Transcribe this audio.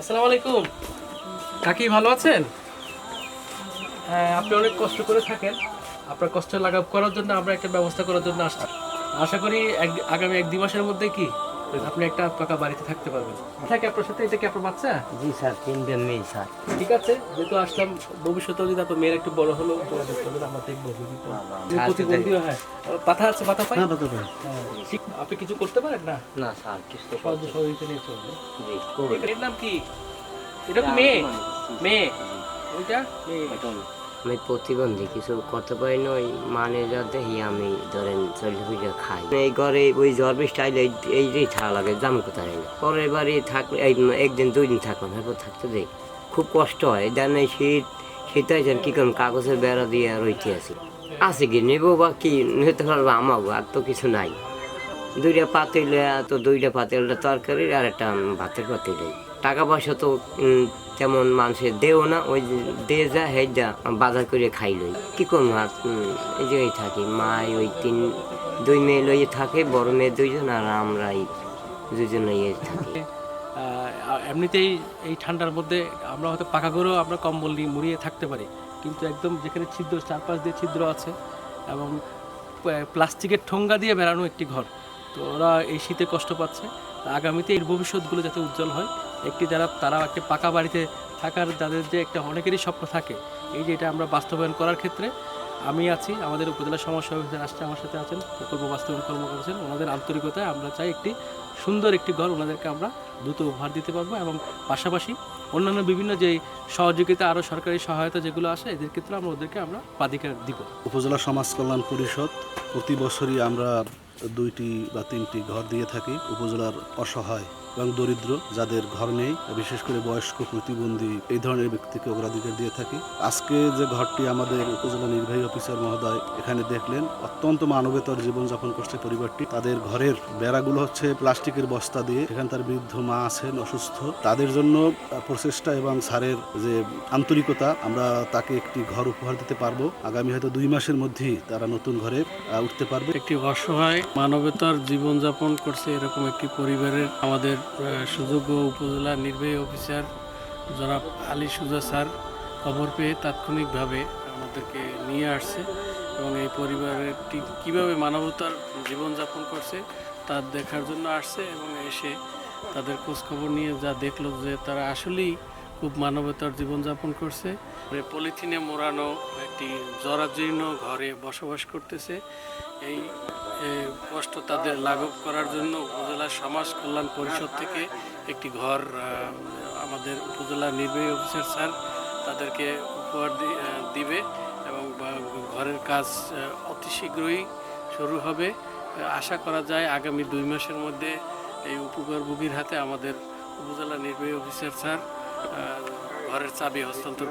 আসসালামু আলাইকুম। কাকি, ভালো আছেন? হ্যাঁ আপনি অনেক কষ্ট করে থাকেন। আপনার কষ্ট লাগাপ করার জন্য আমরা একটা ব্যবস্থা করার জন্য আসছি। আশা করি এক আগামী এক দুই মাসের মধ্যে কি? আপনি একটা পাকা বাড়িতে থাকতে পারবেন। থাকে আপনার সাথে? এটা কি আপনার বাচ্চা? জি স্যার তিনটে মেয়ে স্যার। ঠিক আছে যেহেতু আসলাম ভবিষ্যতে যদি আপনার মেয়ের একটু বড় হলো যোগাযোগ করবেন আমরা দেখব তো। আচ্ছা, হ্যাঁ। পাতা আছে পাতা পাই? হ্যাঁ হ্যাঁ, ঠিক। আপনি কিছু করতে পারেন না? না স্যার কিছু তো সহজ সহযোগিতা নিয়ে চলবে এর নাম কি? এটা কি মেয়ে। মেয়ে। ওইটা? মেয়ে। আমি প্রতিবন্ধী, কিছু করতে পারি না, ওই মানে যা দেখি আমি ধরেন চল্লিশ পুজো খাই। এই ঘরে ওই জ্বর স্টাইল এই যে থাকা লাগে, জাম কোথায় না পরের বাড়ি থাকলে একদিন, দুই দিন থাকলাম, এরপর থাকতে দেই। খুব কষ্ট হয় দেন এই শীত শীত হয়েছেন কি করুন কাগজের বেড়া দিয়ে রইতে আছি। আছে কি, নেব বা কি নিতে পারব আমাবো, আর তো কিছু নাই। দুইটা পাতিলে তো দুইটা পাতিলটা তরকারি আর একটা ভাতের পাতিলে টাকা পয়সা তো তেমন মানুষের দেও না, ওই দে যা হে যা, বাজার করে খাই লই। কি করব আর? এই জায়গায় থাকি, মাই ওই তিন, দুই মেয়ে লইয়ে থাকে, বড় মেয়ে দুইজন, আর আমরা এই দুজন লইয়ে থাকি। এমনিতেই এই ঠান্ডার মধ্যে আমরা হয়তো পাকা করেও আমরা কম্বল নিয়ে মুড়িয়ে থাকতে পারি। কিন্তু একদম যেখানে ছিদ্র, চারপাশ দিয়ে ছিদ্র আছে, এবং প্লাস্টিকের ঠোঙ্গা দিয়ে বেড়ানো একটি ঘর, তো ওরা এই শীতে কষ্ট পাচ্ছে। আগামীতে এর ভবিষ্যৎগুলো যাতে উজ্জ্বল হয় একটি যারা, তারা একটি পাকা বাড়িতে থাকার, যাদের যে একটা অনেকেরই স্বপ্ন থাকে, এই যে এটা আমরা বাস্তবায়ন করার ক্ষেত্রে, আমি আছি, আমাদের উপজেলা সমস্যা অফিসার আসছে আমার সাথে আছেন, প্রকল্প বাস্তবায়ন কর্মকর্তা ওনাদের আন্তরিকতায় আমরা চাই একটি সুন্দর একটি ঘর ওনাদেরকে আমরা দ্রুত উপহার দিতে পারব এবং পাশাপাশি অন্যান্য বিভিন্ন যে সহযোগিতা, আরও সরকারি সহায়তা যেগুলো আসে এদের ক্ষেত্রে আমরা ওদেরকে আমরা পাদিকা দিব। উপজেলা সমাজ কল্যাণ পরিষদ, প্রতি বছরই আমরা দুইটি বা তিনটি ঘর দিয়ে থাকি, উপজেলার অসহায় এবং দরিদ্র, যাদের ঘর নেই, বিশেষ করে বয়স্ক, প্রতিবন্ধী, এই ধরনের ব্যক্তিকে অগ্রাধিকার দিয়ে থাকি। আজকে যে ঘরটি আমাদের উপজেলা নির্বাহী অফিসার মহোদয় এখানে দেখলেন, অত্যন্ত মানবেতর জীবনযাপন করছে পরিবারটি। তাদের ঘরের বেড়াগুলো হচ্ছে প্লাস্টিকের বস্তা দিয়ে, এখানে তার বৃদ্ধ মা আছেন, অসুস্থ। তাদের জন্য প্রচেষ্টা এবং স্যারের যে আন্তরিকতা, আমরা তাকে একটি ঘর উপহার দিতে পারব। আগামী হয়তো দুই মাসের মধ্যেই তারা নতুন ঘরে উঠতে পারবে। একটি অসহায় মানবতার জীবনযাপন করছে এরকম একটি পরিবারের আমাদের সুযোগ্য উপজেলা নির্বাহী অফিসার জনাব আলী সুজা স্যার খবর পেয়ে তাৎক্ষণিকভাবে আমাদেরকে নিয়ে আসছে এবং এই পরিবারটি কীভাবে মানবতার জীবনযাপন করছে তা দেখার জন্য আসছে এবং এসে তাদের খোঁজখবর নিয়ে যা দেখল যে তারা আসলেই খুব মানবতার জীবনযাপন করছে। পলিথিনে মোড়ানো একটি জরাজীর্ণ ঘরে বসবাস করতেছে। এই কষ্ট তাদের লাঘব করার জন্য উপজেলা সমাজ কল্যাণ পরিষদ থেকে একটি ঘর আমাদের উপজেলা নির্বাহী অফিসার স্যার তাদেরকে উপহার দিবে এবং ঘরের কাজ অতি শীঘ্রই শুরু হবে। আশা করা যায় আগামী দুই মাসের মধ্যে এই উপকারভোগীর হাতে আমাদের উপজেলা নির্বাহী অফিসার স্যার ঘরের চাবি হস্তান্তর